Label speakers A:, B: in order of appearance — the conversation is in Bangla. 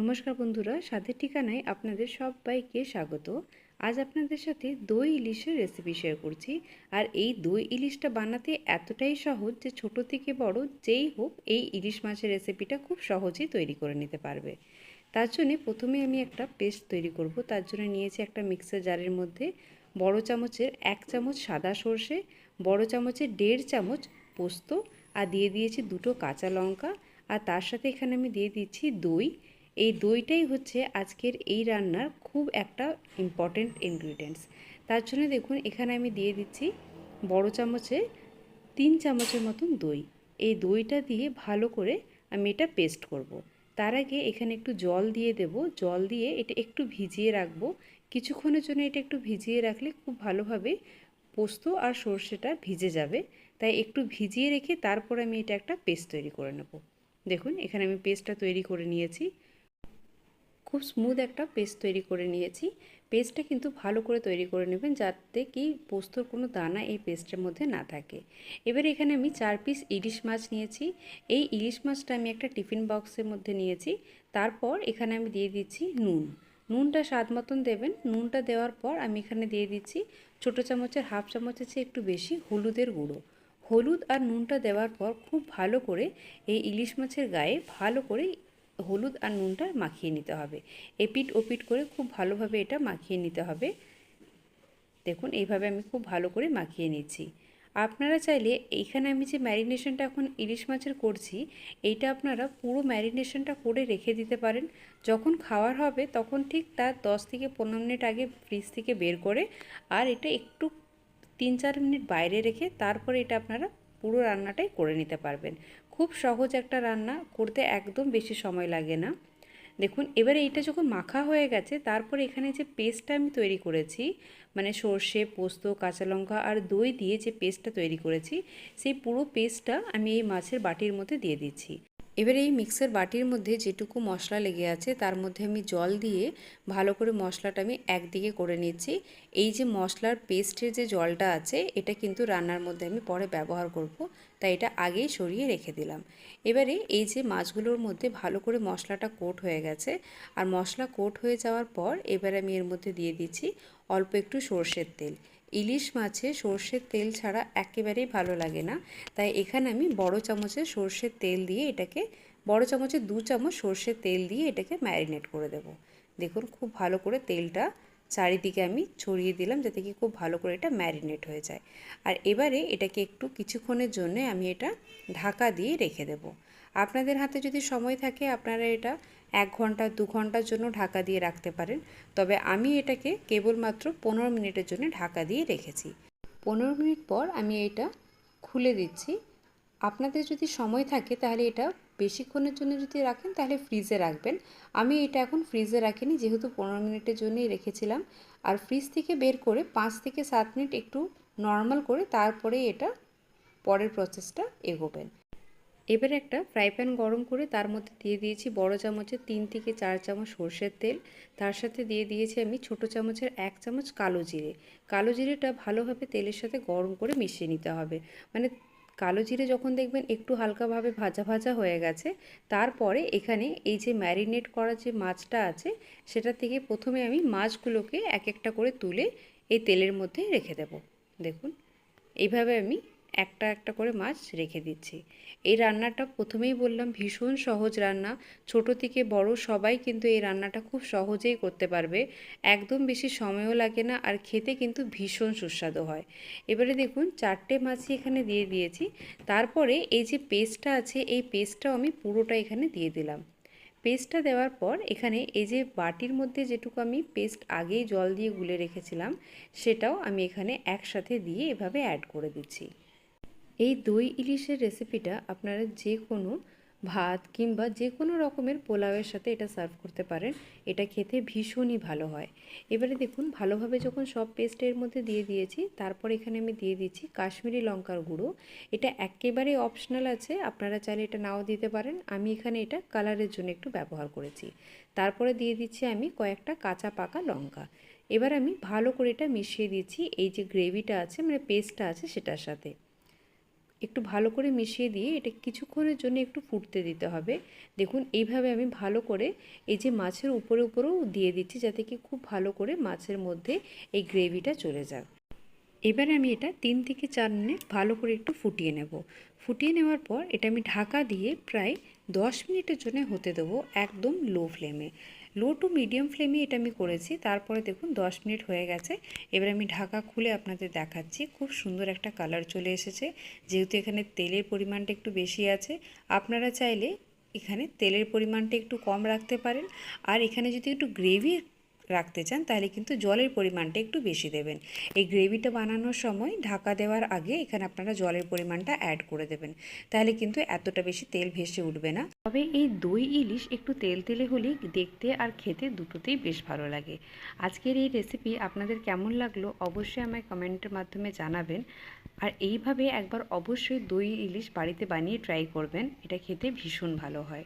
A: নমস্কার বন্ধুরা, স্বাদের ঠিকানায় আপনাদের সবাইকে স্বাগত। আজ আপনাদের সাথে দই ইলিশের রেসিপি শেয়ার করছি। আর এই দই ইলিশটা বানাতে এতটাই সহজ যে ছোট থেকে বড় যেই হোক, এই ইলিশ মাছের রেসিপিটা খুব সহজেই তৈরি করে নিতে পারবে। তার জন্যে প্রথমে আমি একটা পেস্ট তৈরি করব। তার জন্য নিয়েছি একটা মিক্সার জারের মধ্যে বড় চামচের এক চামচ সাদা সর্ষে, বড় চামচের দেড় চামচ পোস্ত, আর দিয়ে দিয়েছি দুটো কাঁচা লঙ্কা। আর তার সাথে এখানে আমি দিয়ে দিচ্ছি দই। এই দইটাই হচ্ছে আজকের এই রান্নার খুব একটা ইম্পর্টেন্ট ইনগ্রিডিয়েন্টস তার জন্য দেখুন, এখানে আমি দিয়ে দিচ্ছি বড় চামচে তিন চামচের মতন দই। এই দইটা দিয়ে ভালো করে আমি এটা পেস্ট করব। তার আগে এখানে একটু জল দিয়ে দেব। জল দিয়ে এটা একটু ভিজিয়ে রাখব। কিছুক্ষণের জন্য এটা একটু ভিজিয়ে রাখলে খুব ভালোভাবে পোস্ত আর সর্ষেটা ভিজে যাবে। তাই একটু ভিজিয়ে রেখে তারপর আমি এটা একটা পেস্ট তৈরি করে নেব। দেখুন, এখানে আমি পেস্টটা তৈরি করে নিয়েছি। খুব স্মুথ একটা পেস্ট তৈরি করে নিয়েছি। পেস্টটা কিন্তু ভালো করে তৈরি করে নেবেন যাতে কি পোস্তর কোনো দানা এই পেস্টের মধ্যে না থাকে। এবার এখানে আমি চার পিস ইলিশ মাছ নিয়েছি। এই ইলিশ মাছটা আমি একটা টিফিন বক্সের মধ্যে নিয়েছি। তারপর এখানে আমি দিয়ে দিচ্ছি নুন। নুনটা স্বাদ মতন দেবেন। নুনটা দেওয়ার পর আমি এখানে দিয়ে দিচ্ছি ছোটো চামচের, হাফ চামচের চেয়ে একটু বেশি হলুদের গুঁড়ো। হলুদ আর নুনটা দেওয়ার পর খুব ভালো করে এই ইলিশ মাছের গায়ে ভালো করে হলুদ আর নুনটা মাখিয়ে নিতে হবে। এপিট ওপিট করে খুব ভালোভাবে এটা মাখিয়ে নিতে হবে। দেখুন, এইভাবে আমি খুব ভালো করে মাখিয়ে নিচ্ছি। আপনারা চাইলে এইখানে আমি যে ম্যারিনেশনটা এখন ইলিশ মাছের করছি, এইটা আপনারা পুরো ম্যারিনেশনটা করে রেখে দিতে পারেন। যখন খাওয়ার হবে, তখন ঠিক তার দশ থেকে পনেরো মিনিট আগে ফ্রিজ থেকে বের করে আর এটা একটু তিন চার মিনিট বাইরে রেখে তারপরে এটা আপনারা পুরো রান্নাটাই করে নিতে পারবেন। খুব সহজ একটা রান্না, করতে একদম বেশি সময় লাগে না। দেখুন, এবারে এইটা যখন মাখা হয়ে গেছে, তারপর এখানে যে পেস্টটা আমি তৈরি করেছি মানে সর্ষে, পোস্ত, কাঁচা লঙ্কা আর দই দিয়ে যে পেস্টটা তৈরি করেছি, সেই পুরো পেস্টটা আমি এই মাছের বাটির মধ্যে দিয়ে দিচ্ছি। এবারে এই মিক্সার বাটির মধ্যে যেটুকু মশলা লেগে আছে, তার মধ্যে আমি জল দিয়ে ভালো করে মশলাটা আমি একদিকে করে নিচ্ছি। এই যে মশলার পেস্টের যে জলটা আছে, এটা কিন্তু রান্নার মধ্যে আমি পরে ব্যবহার করব, তাই এটা আগেই সরিয়ে রেখে দিলাম। এবারে এই যে মাছগুলোর মধ্যে ভালো করে মশলাটা কোট হয়ে গেছে, আর মশলা কোট হয়ে যাওয়ার পর এবার আমি এর মধ্যে দিয়ে দিচ্ছি অল্প একটু সর্ষের তেল। ইলিশ মাছে সর্ষের তেল ছাড়া একেবারেই ভালো লাগে না। তাই এখানে আমি বড় চামচে সর্ষের তেল দিয়ে এটাকে, বড় চামচে দু চামচ সর্ষের তেল দিয়ে এটাকে ম্যারিনেট করে দেব। দেখুন, খুব ভালো করে তেলটা চারিদিকে আমি ছড়িয়ে দিলাম যাতে কি খুব ভালো করে এটা ম্যারিনেট হয়ে যায়। আর এবারে এটাকে একটু কিছুক্ষণের জন্য আমি এটা ঢাকা দিয়ে রেখে দেব। আপনাদের হাতে যদি সময় থাকে, আপনারা এটা এক ঘণ্টা, দু ঘণ্টার জন্য ঢাকা দিয়ে রাখতে পারেন। তবে আমি এটাকে কেবলমাত্র পনেরো মিনিটের জন্য ঢাকা দিয়ে রেখেছি। পনেরো মিনিট পর আমি এটা খুলে দিচ্ছি। আপনাদের যদি সময় থাকে, তাহলে এটা বেশিক্ষণের জন্য যদি রাখেন, তাহলে ফ্রিজে রাখবেন। আমি এটা এখন ফ্রিজে রাখিনি, যেহেতু পনেরো মিনিটের জন্যই রেখেছিলাম। আর ফ্রিজ থেকে বের করে পাঁচ থেকে সাত মিনিট একটু নর্মাল করে তারপরে এটা পরের প্রসেসটা এগোবেন। এবারে একটা ফ্রাই প্যান গরম করে তার মধ্যে দিয়ে দিয়েছি বড় চামচের তিন থেকে চার চামচ সর্ষের তেল। তার সাথে দিয়ে দিয়েছি আমি ছোট চামচের এক চামচ কালো জিরে। কালো জিরেটা ভালোভাবে তেলের সাথে গরম করে মিশিয়ে নিতে হবে। মানে কালো জিরে যখন দেখবেন একটু হালকাভাবে ভাজা ভাজা হয়ে গেছে, তারপরে এখানে এই যে ম্যারিনেট করা যে মাছটা আছে, সেটা থেকে প্রথমে আমি মাছগুলোকে এক একটা করে তুলে এই তেলের মধ্যে রেখে দেব। দেখুন, এইভাবে আমি একটা একটা করে মাছ রেখে দিচ্ছি। এই রান্নাটা প্রথমেই বললাম, ভীষণ সহজ রান্না। ছোট থেকে বড় সবাই কিন্তু এই রান্নাটা খুব সহজেই করতে পারবে। একদম বেশি সময়ও লাগে না আর খেতে কিন্তু ভীষণ সুস্বাদু হয়। এবারে দেখুন, চারটে মাছই এখানে দিয়ে দিয়েছি। তারপরে এই যে পেস্টটা আছে, এই পেস্টটাও আমি পুরোটা এখানে দিয়ে দিলাম। পেস্টটা দেওয়ার পর এখানে এই যে বাটির মধ্যে যেটুকু আমি পেস্ট আগেই জল দিয়ে গুলে রেখেছিলাম, সেটাও আমি এখানে একসাথে দিয়ে এভাবে অ্যাড করে দিচ্ছি। এই দই ইলিশের রেসিপিটা আপনারা যে কোনো ভাত কিংবা যে কোনো রকমের পোলাওয়ের সাথে এটা সার্ভ করতে পারেন। এটা খেতে ভীষণই ভালো হয়। এবারে দেখুন, ভালোভাবে যখন সব পেস্টের মধ্যে দিয়ে দিয়েছি, তারপর এখানে আমি দিয়ে দিচ্ছি কাশ্মীরি লঙ্কার গুঁড়ো। এটা একেবারে অপশনাল আছে, আপনারা চাইলে এটা নাও দিতে পারেন। আমি এখানে এটা কালারের জন্য একটু ব্যবহার করেছি। তারপরে দিয়ে দিচ্ছি আমি কয়েকটা কাঁচা পাকা লঙ্কা। এবার আমি ভালো করে এটা মিশিয়ে দিচ্ছি, এই যে গ্রেভিটা আছে মানে পেস্টটা আছে, সেটার সাথে। একটু ভালো করে মিশিয়ে দিয়ে এটা কিছুক্ষণের জন্য একটু ফুটতে দিতে হবে। দেখুন, এইভাবে আমি ভালো করে এই যে মাছের উপরে উপরেও দিয়ে দিচ্ছি যাতে কি খুব ভালো করে মাছের মধ্যে এই গ্রেভিটা চলে যাক এবারে আমি এটা তিন থেকে চার মিনিট ভালো করে একটু ফুটিয়ে নেব। ফুটিয়ে নেওয়ার পর এটা আমি ঢাকা দিয়ে প্রায় দশ মিনিটের জন্য হতে দেবো একদম লো ফ্লেমে। লো টু মিডিয়াম ফ্লেমে এটা আমি করেছি, তারপরে দেখুন দশ মিনিট হয়ে গেছে। এবার আমি ঢাকা খুলে আপনাদের দেখাচ্ছি, খুব সুন্দর একটা কালার চলে এসেছে। যেহেতু এখানে তেলের পরিমাণটা একটু বেশি আছে, আপনারা চাইলে এখানে তেলের পরিমাণটা একটু কম রাখতে পারেন। আর এখানে যদি একটু গ্রেভি রাখতে চান, তাহলে কিন্তু জলের পরিমাণটা একটু বেশি দেবেন। এই গ্রেভিটা বানানোর সময় ঢাকা দেওয়ার আগে এখানে আপনারা জলের পরিমাণটা অ্যাড করে দেবেন। তাহলে কিন্তু এতটা বেশি তেল ভেসে উঠবে না। তবে এই দই, ইলিশ একটু তেল তেলে হলেই দেখতে আর খেতে দুটোতেই বেশ ভালো লাগে। আজকের এই রেসিপি আপনাদের কেমন লাগল অবশ্যই আমায় কমেন্টের মাধ্যমে জানাবেন। আর এইভাবে একবার অবশ্যই দই, ইলিশ বাড়িতে বানিয়ে ট্রাই করবেন, এটা খেতে ভীষণ ভালো হয়।